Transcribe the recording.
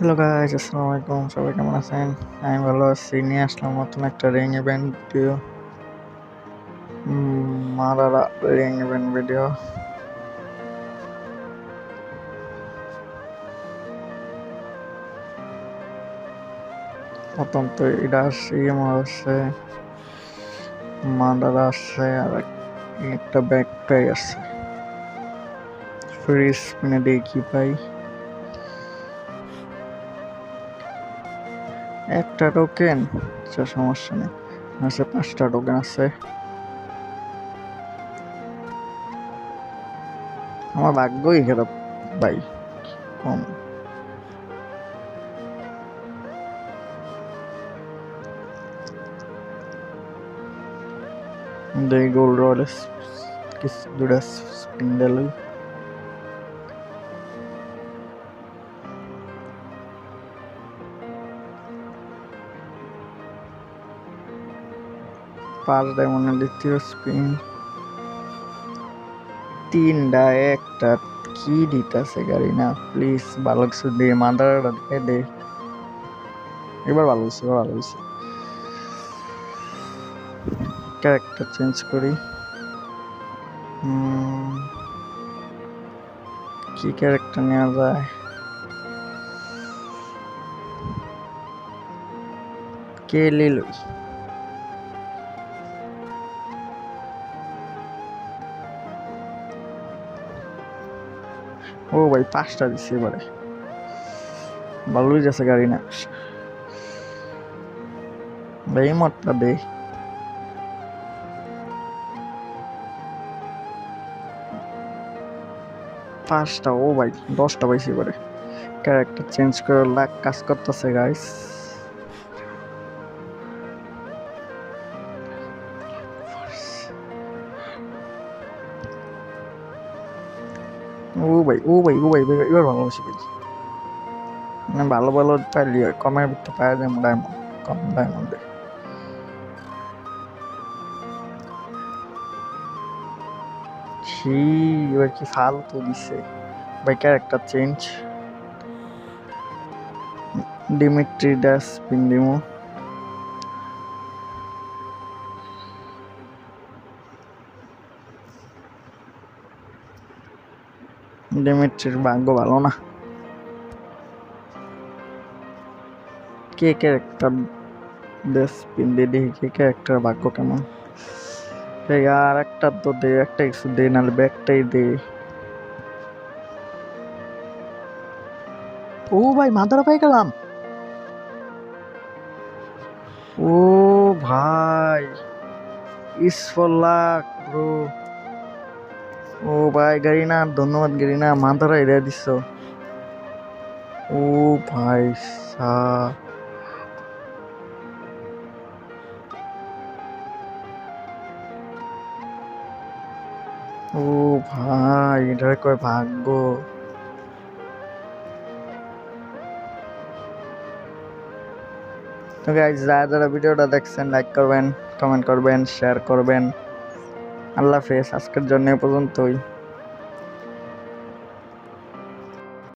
Hello guys আসসালামু আলাইকুম সবাই কেমন আছেন? আমি ভালো আছি। নিয়ে আসলাম নতুন একটা রিং ইভেন্ট ভিডিও মারারা রিং ইভেন্ট ভিডিও প্রথম তো এটা আসছে ইমো আসছে। মারারা আসছে, আর এক- একটা ব্যাকটাই আসছে ফ্রি স্পিনে দিয়ে কি পাই একটা টোকেন আচ্ছা সমস্যা নেই। আছে পাঁচটা টোকেন আছে। আমার ভাগ্যই খারাপ, ভাই। কম। দুই গোল রোল কিস দুটা স্পিন্ডেল পাঁচ ডায়মন্ডের দ্বিতীয় স্পিন। তিনটা একটা কি দিতেছে গাড়ি? না প্লিজ ভালো কিছু দে মাদারটা দে এবার ভালো হয়েছে, এবার ভালো হয়েছে। ক্যারেক্টার চেঞ্জ করি। কি ক্যারেক্টার নেওয়া যায়? কে লিলুই? ও ভাই, পাঁচটা দিচ্ছে এবারে। ভালোই যাচ্ছে গাড়ি না। ভাই মতটা দে। পাঁচটা, ও ভাই, দশটা পাইছি এবারে। ক্যারেক্টার চেঞ্জ করে লাখ কাজ করতেছে গাইস ও ভাই ও ভাই ও ভাই এবার ভালো হয়েছে ভাই মানে ভালো ভালো পাইলি হয় কমের ভিতরে পাওয়া যায় ডায়মন্ড কম ডায়মন্ডে ছি এবার কি ফালতু দিছে ভাই ক্যারেক্টার চেঞ্জ ডিমিট্রি দাস পিন্ডিমো ডিমিট্রির ভাগ্য ভালো না। কে একটা দেশ পিন্ডি দেখি কে ক্যারেক্টার ভাগ্য কেমন? আর একটা তো দে একটা কিছু দে নাহলে ব্যাগটাই দে ও ভাই মাদারা পাই গেলাম। ও ভাই ইস ফর লাক ব্রো ভাই গাড়িনা ধন্যবাদ গাড়িনা মাদারা এরিয়া দিছ। ও ভাই ও ভাই এটার কয় ভাগ্য। তো গাইজ যারা যারা ভিডিওটা দেখছেন লাইক করবেন কমেন্ট করবেন শেয়ার করবেন। আল্লাহ হাফেজ, আজকের জন্য এ পর্যন্তই।